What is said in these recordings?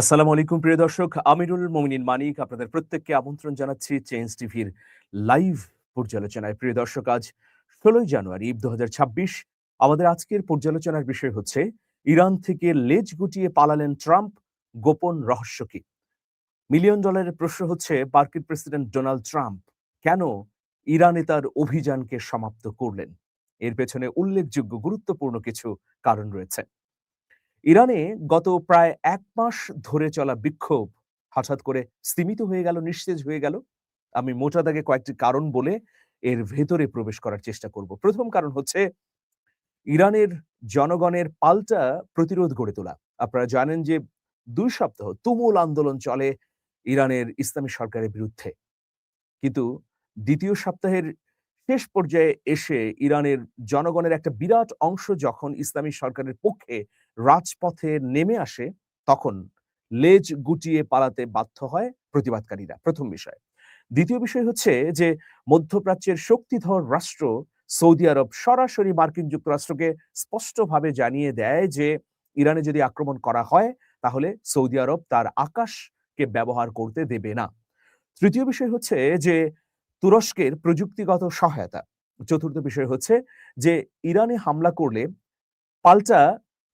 আসসালামু আলাইকুম, প্রিয় দর্শক। আমিরুল মোমিনিন মানিক আপনাদের প্রত্যেককে আমন্ত্রণ জানাচ্ছি চেঞ্জ টিভির লাইভ পর্যালোচনায়। প্রিয় দর্শক, আজ ষোলোই জানুয়ারি দুহাজার ছাব্বিশ। আমাদের আজকের পর্যালোচনার বিষয় হচ্ছে, ইরান থেকে লেজ গুটিয়ে পালালেন ট্রাম্প, গোপন রহস্য কি? মিলিয়ন ডলারের প্রশ্ন হচ্ছে, মার্কিন প্রেসিডেন্ট ডোনাল্ড ট্রাম্প কেন ইরানে তার অভিযানকে সমাপ্ত করলেন? এর পেছনে উল্লেখযোগ্য গুরুত্বপূর্ণ কিছু কারণ রয়েছে। ইরানে গত প্রায় এক মাস ধরে চলা বিক্ষোভ হঠাৎ করে স্তীমিত হয়ে গেল নিস্তেজ হয়ে গেল। আমি মোটা দাগে কয়েকটি কারণ বলে এর ভেতরে প্রবেশ করার চেষ্টা করব। প্রথম কারণ হচ্ছে, ইরানের জনগণের পাল্টা প্রতিরোধ গড়ে তোলা। আপনারা জানেন যে দুই সপ্তাহ তুমুল আন্দোলন চলে ইরানের ইসলামী সরকারের বিরুদ্ধে। কিন্তু দ্বিতীয় সপ্তাহের শেষ পর্যায়ে এসে ইরানের জনগণের একটা বিরাট অংশ যখন ইসলামী সরকারের পক্ষে রাজপথে নেমে আসে, তখন লেজ গুটিয়ে পালাতে বাধ্য হয় প্রতিবাদকারীরা, প্রথম বিষয়। দ্বিতীয় বিষয় হচ্ছে যে, মধ্যপ্রাচ্যের শক্তিধর রাষ্ট্র সৌদি আরব সরাসরি মার্কিন যুক্তরাষ্ট্রকে স্পষ্টভাবে জানিয়ে দেয় যে, ইরানে যদি আক্রমণ করা হয়, তাহলে সৌদি আরব তার আকাশকে ব্যবহার করতে দেবে না। তৃতীয় বিষয় হচ্ছে যে তুরস্কের প্রযুক্তিগত সহায়তা। চতুর্থ বিষয় হচ্ছে যে, ইরানে হামলা করলে পাল্টা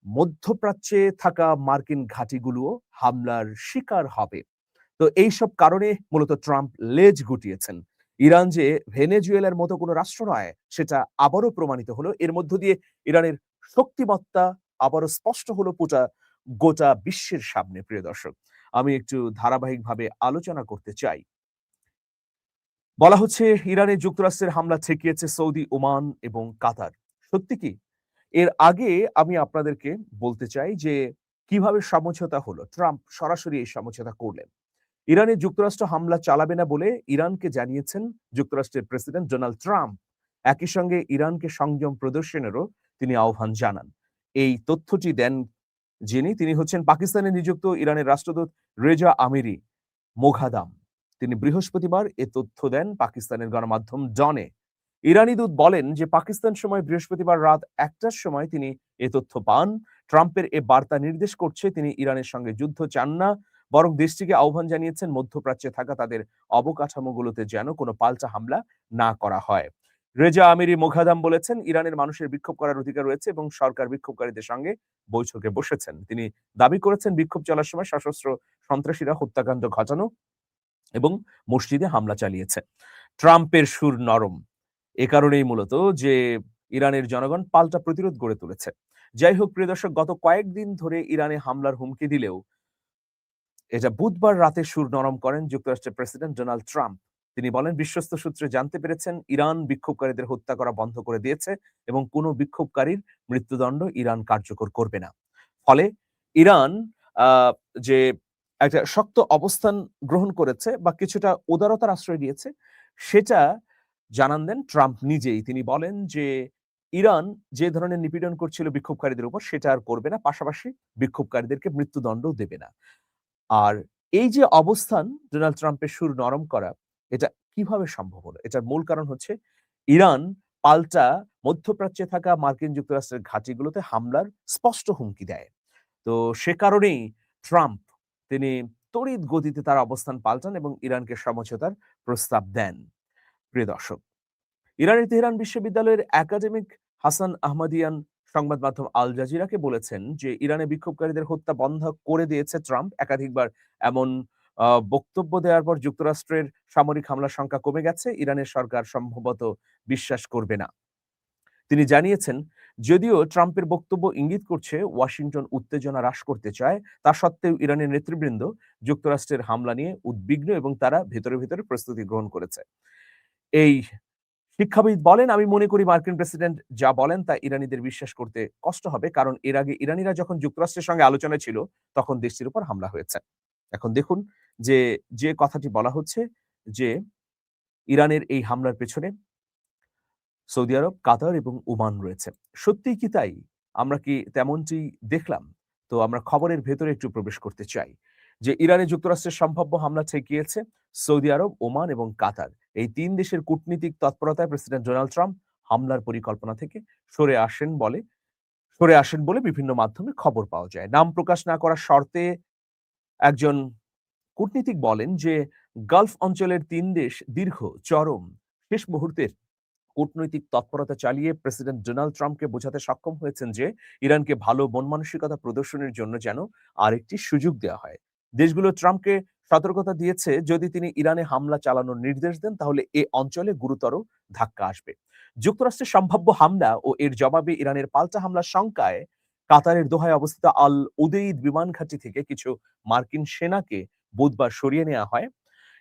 মধ্যপ্রাচ্যে থাকা মার্কিন ঘাঁটিগুলো হামলার শিকার হবে। তো এইসব কারণে মূলত ট্রাম্প লেজ গুটিয়েছেন। ইরান যে ভেনেজুয়েলার মতো কোনো রাষ্ট্র নয়, সেটা আবারও প্রমাণিত হলো। এর মধ্য দিয়ে ইরানের শক্তিমত্তা আবারও স্পষ্ট হলো পুটা গোটা বিশ্বের সামনে, প্রিয় দর্শক। আমি একটু ধারাবাহিকভাবে আলোচনা করতে চাই। বলা হচ্ছে, ইরানে যুক্তরাষ্ট্রের হামলা ঠেকিয়েছে সৌদি, ওমান এবং কাতার। সত্যি কি? এর আগে আমি আপনাদেরকে বলতে চাই যে, কীভাবে সমঝোতা হলো? ট্রাম্প সরাসরি এই সমঝোতা করলেন। ইরানে যুক্তরাষ্ট্র হামলা চালাবে না বলে ইরানকে জানিয়েছেন যুক্তরাষ্ট্রের প্রেসিডেন্ট ডোনাল্ড ট্রাম্প। একই সঙ্গে ইরানকে সংযম প্রদর্শনেরও তিনি আহ্বান জানান। এই তথ্যটি দেন যিনি, তিনি হচ্ছেন পাকিস্তানে নিযুক্ত ইরানের রাষ্ট্রদূত রেজা আমিরি মোঘাদাম। তিনি বৃহস্পতিবার এ তথ্য দেন পাকিস্তানের গণমাধ্যম ডনে ইরানি দূত বলেন যে, পাকিস্তান সময় বৃহস্পতিবার রাত একটার সময় তিনি এ তথ্য পান। ট্রাম্পের এ বার্তা নির্দেশ করছে তিনি ইরানের সঙ্গে যুদ্ধ চান না, বরং দেশটিকে আহ্বান জানিয়েছেন মধ্যপ্রাচ্যে থাকা তাদের অবকাঠামোগুলোতে যেন কোনো পাল্টা হামলা না করা হয়। রেজা আমিরি মোঘাদাম বলেছেন, ইরানের মানুষের বিক্ষোভ করার অধিকার রয়েছে এবং সরকার বিক্ষোভকারীদের সঙ্গে বৈঠকে বসেছেন। তিনি দাবি করেছেন, বিক্ষোভ চলার সময় সশস্ত্র সন্ত্রাসীরা হত্যাকাণ্ড ঘটানো এবং মসজিদে হামলা চালিয়েছে। ট্রাম্পের সুর নরম। এ কারণেই মূলত যে ইরানের জনগণ পাল্টা প্রতিরোধ গড়ে তুলেছে। যাই হোক, প্রিয় দর্শক, গত কয়েকদিন ধরে ইরানে হামলার হুমকি দিলেও এটা বুধবার রাতে সুর নরম করেন যুক্তরাষ্ট্রের প্রেসিডেন্ট ডোনাল্ড ট্রাম্প। তিনি বলেন, বিশ্বস্ত সূত্রে জানতে পেরেছেন, ইরান বিক্ষোভকারীদের হত্যা করা বন্ধ করে দিয়েছে এবং কোনো বিক্ষোভকারীর মৃত্যুদণ্ড ইরান কার্যকর করবে না। ফলে ইরান যে একটা শক্ত অবস্থান গ্রহণ করেছে বা কিছুটা উদারতার আশ্রয় দিয়েছে সেটা জানান দেন ট্রাম্প নিজেই। তিনি বলেন যে, ইরান যে ধরনের নিপীড়ন করছিল বিক্ষোভকারীদের উপর, সেটা আর করবে না, পাশাপাশি বিক্ষোভকারীদেরকে মৃত্যুদণ্ড দেবে না। আর এই যে অবস্থান ডোনাল্ড ট্রাম্পের সুর নরম করা, এটা কীভাবে সম্ভব হলো? এটার মূল কারণ হচ্ছে, ইরান পাল্টা মধ্যপ্রাচ্যে থাকা মার্কিন যুক্তরাষ্ট্রের ঘাঁটিগুলোতে হামলার স্পষ্ট হুমকি দেয়। তো সে কারণেই ট্রাম্প তিনি তড়িৎ গতিতে তার অবস্থান পাল্টান এবং ইরানকে সমঝোতার প্রস্তাব দেন। প্রিয় দর্শক ইরানের তেহরান বিশ্ববিদ্যালয়ের একাডেমিক হাসান আহমদিয়ান সংবাদ মাধ্যম আল জাজিরাকে বলেছেন যে, ইরানে বিক্ষোভকারীদের হত্যা বন্ধ করে দিয়েছে ট্রাম্প। একাধিকবার এমন বক্তব্য দেওয়ার পর যুক্তরাষ্ট্রের সামরিক হামলার সংখ্যা কমে গেছে। ইরানের সরকার সম্ভবত বিশ্বাস করবে না। তিনি জানিয়েছেন, যদিও ট্রাম্পের বক্তব্য ইঙ্গিত করছে ওয়াশিংটন উত্তেজনা হ্রাস করতে চায়, তা সত্ত্বেও ইরানের নেতৃবৃন্দ যুক্তরাষ্ট্রের হামলা নিয়ে উদ্বিগ্ন এবং তারা ভেতরে ভেতরে প্রস্তুতি গ্রহণ করেছে। এই শিক্ষাবিদ বলেন, আমি মনে করি মার্কিন প্রেসিডেন্ট যা বলেন তা ইরানিদের বিশ্বাস করতে কষ্ট হবে, কারণ এর আগে ইরানিরা যখন যুক্তরাষ্ট্রের সঙ্গে আলোচনা ছিল, তখন দেশটির উপর হামলা হয়েছে। এখন দেখুন যে যে কথাটি বলা হচ্ছে যে, ইরানের এই হামলার পেছনে সৌদি আরব, কাতার এবং ওমান রয়েছে। সত্যিই কি তাই? আমরা কি তেমনটি দেখলাম? তো আমরা খবরের ভেতরে একটু প্রবেশ করতে চাই। যে ইরানে যুক্তরাষ্ট্রের সম্ভাব্য হামলা ঠেকিয়েছে সৌদি আরব, ওমান এবং কাতার। এই তিন দেশের কূটনীতিক তৎপরতায় প্রেসিডেন্ট ডোনাল্ড ট্রাম্প হামলার পরিকল্পনা থেকে সরে আসেন বলে, সরে আসেন বলে বিভিন্ন মাধ্যমে খবর পাওয়া যায়। নাম প্রকাশ না করার শর্তে একজন কূটনীতিক বলেন যে, গালফ অঞ্চলের তিন দেশ দীর্ঘ, চরম, শেষ মুহূর্তের কূটনৈতিক তৎপরতা চালিয়ে প্রেসিডেন্ট ডোনাল্ড ট্রাম্পকে বোঝাতে সক্ষম হয়েছেন যে ইরানকে ভালো মন মানসিকতা প্রদর্শনের জন্য যেন আরেকটি সুযোগ দেওয়া হয়। দেশগুলো ট্রাম্পকে সতর্কতা দিয়েছে, যদি তিনি ইরানে হামলা চালানোর নির্দেশ দেন, তাহলে এ অঞ্চলে গুরুতর ধাক্কা আসবে। যুক্তরাষ্ট্রের সম্ভাব্য হামলা ও এর জবাবে ইরানের পাল্টা হামলার শঙ্কায় কাতারের দোহায় অবস্থিত আল উদেইদ বিমান ঘাঁটি থেকে কিছু মার্কিন সেনাকে বুধবার সরিয়ে নেওয়া হয়।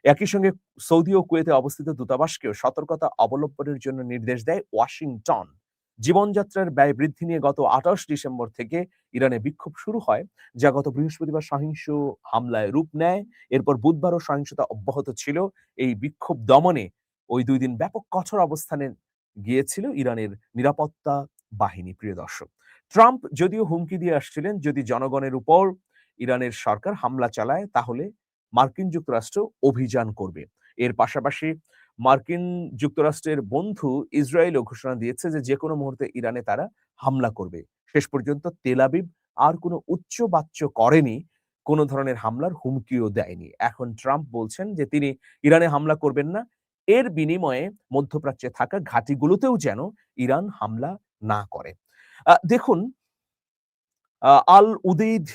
একই সঙ্গে সৌদি ও কুয়েতে অবস্থিত দূতাবাসকেও সতর্কতা অবলম্বনের জন্য নির্দেশ দেয় ওয়াশিংটন। জীবনযাত্রার ব্যয় বৃদ্ধি নিয়ে গত আঠাশ ডিসেম্বর থেকে ইরানে বিক্ষোভ শুরু হয়, যা গত বৃহস্পতিবার সহিংস হামলায় রূপ নেয়। এরপর বুধবারও সহিংসতা অব্যাহত ছিল। এই বিক্ষোভ দমনে ওই দুই দিন ব্যাপক কঠোর অবস্থানে গিয়েছিল ইরানের নিরাপত্তা বাহিনী, প্রিয় দর্শক। ট্রাম্প যদিও হুমকি দিয়ে আসছিলেন, যদি জনগণের উপর ইরানের সরকার হামলা চালায়, তাহলে মার্কিন যুক্তরাষ্ট্র অভিযান করবে। এর পাশাপাশি মার্কিন যুক্তরাষ্ট্রের বন্ধু ইসরায়েলও ঘোষণা দিয়েছে যে যে কোনো মুহূর্তে ইরানে তারা হামলা করবে। শেষ পর্যন্ত তেলাবিব আর কোনো উচ্চবাচ্য করেনি, কোনো ধরনের হামলার হুমকিও দেয়নি। এখন ট্রাম্প বলছেন যে তিনি ইরানে হামলা করবেন না, এর বিনিময়ে মধ্যপ্রাচ্যে থাকা ঘাঁটিগুলোতেও যেন ইরান হামলা না করে। দেখুন আল উদেইদ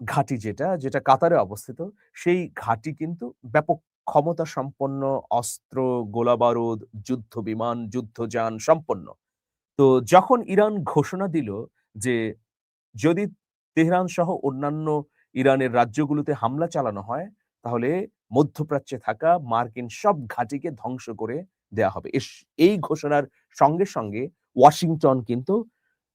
ঘাঁটি যেটা যেটা কাতারে অবস্থিত, সেই ঘাঁটি কিন্তু ব্যাপক ক্ষমতা সম্পন্ন অস্ত্র, গোলাবারুদ, যুদ্ধ বিমান যুদ্ধযান সম্পন্ন। তো যখন ইরান ঘোষণা দিল যে যদি তেহরান সহ অন্যান্য ইরানের রাজ্যগুলোতে হামলা চালানো হয়, তাহলে মধ্যপ্রাচ্যে থাকা মার্কিন সব ঘাঁটিকে ধ্বংস করে দেয়া হবে। এই ঘোষণার সঙ্গে সঙ্গে ওয়াশিংটন কিন্তু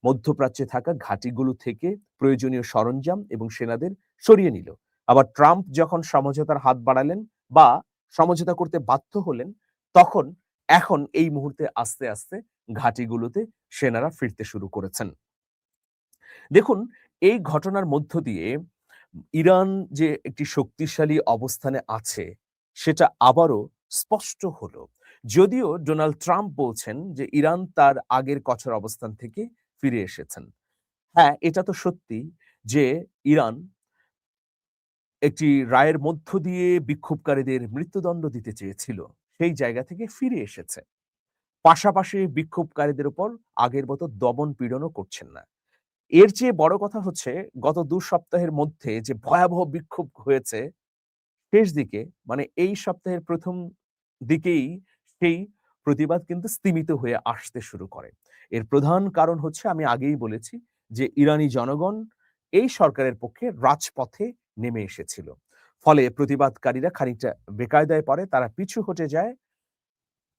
মধ্যপ্রাচ্যে থাকা ঘাঁটিগুলো থেকে প্রয়োজনীয় সরঞ্জাম এবং সেনাদের সরিয়ে নিল। আবার ট্রাম্প যখন সমঝোতার হাত বাড়ালেন বা সমঝোতা করতে বাধ্য হলেন, তখন, এখন এই মুহূর্তে আস্তে আস্তে ঘাঁটিগুলোতে সেনারা ফিরতে শুরু করেছেন। দেখুন, এই ঘটনার মধ্য দিয়ে ইরান যে একটি শক্তিশালী অবস্থানে আছে, সেটা আবারও স্পষ্ট হলো। যদিও ডোনাল্ড ট্রাম্প বলছেন যে ইরান তার আগের কঠোর অবস্থান থেকে ফিরে এসেছেন। হ্যাঁ এটা তো সত্যি যে ইরান একটি রায়ের মধ্য দিয়ে বিক্ষোভকারীদের মৃত্যুদণ্ড দিতে চেয়েছিল, সেই জায়গা থেকে ফিরে এসেছে। পাশাপাশি বিক্ষোভকারীদের উপর আগের মতো দমন পীড়নও করছেন না। এর চেয়ে বড় কথা হচ্ছে, গত দু সপ্তাহের মধ্যে যে ভয়াবহ বিক্ষোভ হয়েছে, শেষ দিকে মানে এই সপ্তাহের প্রথম দিকেই সেই প্রতিবাদ কিন্তু স্তীমিত হয়ে আসতে শুরু করে। এর প্রধান কারণ হচ্ছে, আমি আগেই বলেছি যে, ইরানি জনগণ এই সরকারের পক্ষে রাজপথে নেমে এসেছিল। ফলে প্রতিবাদকারীরা খানিকটা বেকায়দায় পড়ে, তারা পিছু হটে যায়।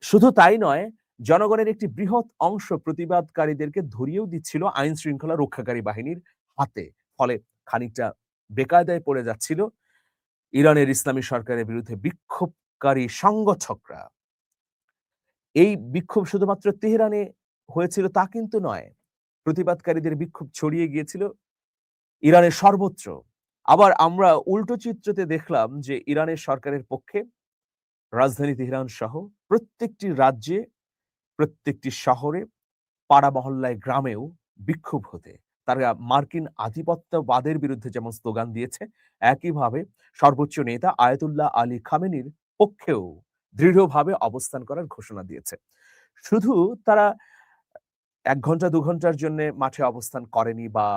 শুধু তাই নয়, জনগণের একটি বৃহৎ অংশ প্রতিবাদকারীদেরকে ধরিয়েও দিচ্ছিল আইন শৃঙ্খলা রক্ষাকারী বাহিনীর হাতে। ফলে খানিকটা বেকায়দায় পড়ে যাচ্ছিল ইরানের ইসলামী সরকারের বিরুদ্ধে বিক্ষোভকারী সংগঠকরা। এই বিক্ষোভ শুধুমাত্র তেহরানে হয়েছিল তা কিন্তু নয়। প্রতিবাদকারীদের বিক্ষোভ ছড়িয়ে গিয়েছিল ইরানের সর্বত্র। আবার আমরা উল্টো চিত্রতে দেখলাম যে ইরানের সরকারের পক্ষে রাজধানী তেহরান সহ প্রত্যেকটি রাজ্যে, প্রত্যেকটি শহরে, পাড়া মহল্লায়, গ্রামেও বিক্ষোভ হতে। তারা মার্কিন আধিপত্যবাদের বিরুদ্ধে যেমন স্লোগান দিয়েছে, একইভাবে সর্বোচ্চ নেতা আয়াতুল্লাহ আলী খামেনির পক্ষেও দৃঢ়ভাবে অবস্থান করার ঘোষণা দিয়েছে। শুধু তারা এক ঘণ্টা, দু ঘণ্টার জন্য মাঠে অবস্থান করেনি বা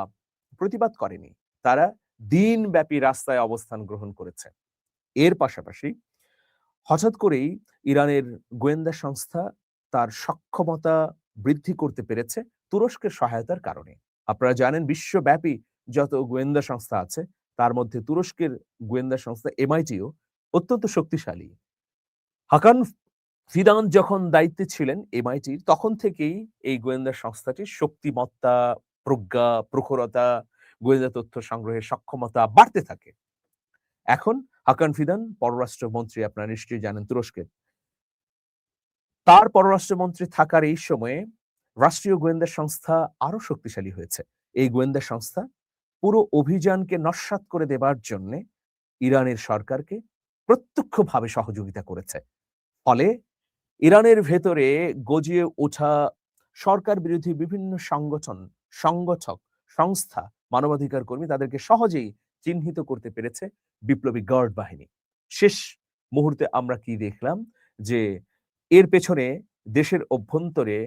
প্রতিবাদ করেনি। তারা দিনব্যাপী রাস্তায় অবস্থান গ্রহণ করেছে। এর পাশাপাশি হঠাৎ করেই ইরানের গোয়েন্দা সংস্থা তার সক্ষমতা বৃদ্ধি করতে পেরেছে তুরস্কের সহায়তার কারণে। আপনারা জানেন বিশ্বব্যাপী যত গোয়েন্দা সংস্থা আছে, তার মধ্যে তুরস্কের গোয়েন্দা সংস্থা এমআইটিও অত্যন্ত শক্তিশালী। হাকান ফিদান যখন দায়িত্বে ছিলেন এমআইটির তখন থেকেই এই গোয়েন্দা সংস্থাটির শক্তিমত্তা, প্রজ্ঞা, প্রখরতা, গোয়েন্দা তথ্য সংগ্রহের সক্ষমতা বাড়তে থাকে। এখন হাকান ফিদান, পররাষ্ট্রমন্ত্রী, আপনারা নিশ্চয়ই জানেন তুরস্কের তার পররাষ্ট্রমন্ত্রী থাকার এই সময়ে রাষ্ট্রীয় গোয়েন্দা সংস্থা আরও শক্তিশালী হয়েছে। এই গোয়েন্দা সংস্থা পুরো অভিযানকে নস্যাৎ করে দেবার জন্য ইরানের সরকারকে প্রত্যক্ষভাবে সহযোগিতা করেছে। ফলে ইরানের ভেতরে গজিয়ে ওঠা সরকার বিরোধী বিভিন্ন সংগঠন, সংগঠক, সংস্থা, মানবাধিকার কর্মী তাদেরকে সহজেই চিহ্নিত করতে পেরেছে বিপ্লবী গার্ড বাহিনী। শেষ মুহূর্তে আমরা কি দেখলাম? যে এর পেছনে দেশের অভ্যন্তরে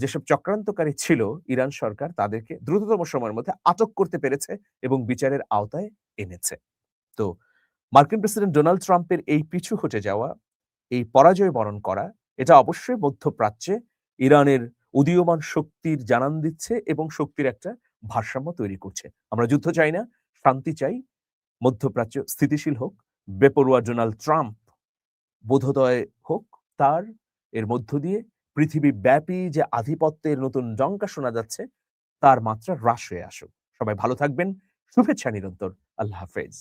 যেসব চক্রান্তকারী ছিল ইরান সরকার, তাদেরকে দ্রুততম সময়ের মধ্যে আটক করতে পেরেছে এবং বিচারের আওতায় এনেছে। তো মার্কিন প্রেসিডেন্ট ডোনাল্ড ট্রাম্পের এই পিছু হটে যাওয়া, এই পরাজয় বরণ করা এটা অবশ্যই মধ্যপ্রাচ্যে ইরানের উদীয়মান শক্তির জানান দিচ্ছে এবং শক্তির একটা ভারসাম্য তৈরি করছে। আমরা যুদ্ধ চাই না, শান্তি চাই, মধ্যপ্রাচ্য স্থিতিশীল হোক, বেপরোয়া ডোনাল্ড ট্রাম্প বোধোদয় হোক, তার এর মধ্য দিয়ে পৃথিবী ব্যাপী যে আধিপত্যের নতুন ডঙ্কা শোনা যাচ্ছে, তার মাত্রা হ্রাস হয়ে আসুক। সবাই ভালো থাকবেন, শুভেচ্ছা নিরন্তর, আল্লাহ হাফেজ।